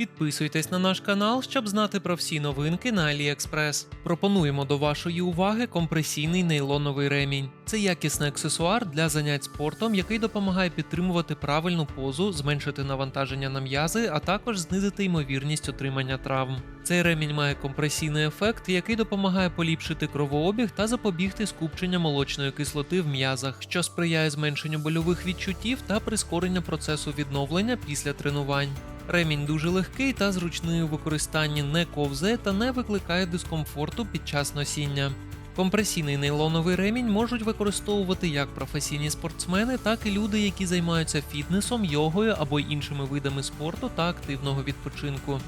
Підписуйтесь на наш канал, щоб знати про всі новинки на AliExpress. Пропонуємо до вашої уваги компресійний нейлоновий ремінь. Це якісний аксесуар для занять спортом, який допомагає підтримувати правильну позу, зменшити навантаження на м'язи, а також знизити ймовірність отримання травм. Цей ремінь має компресійний ефект, який допомагає поліпшити кровообіг та запобігти скупченню молочної кислоти в м'язах, що сприяє зменшенню больових відчуттів та прискоренню процесу відновлення після тренувань. Ремінь дуже легкий та зручний у використанні не ковзе та не викликає дискомфорту під час носіння. Компресійний нейлоновий ремінь можуть використовувати як професійні спортсмени, так і люди, які займаються фітнесом, йогою або іншими видами спорту та активного відпочинку.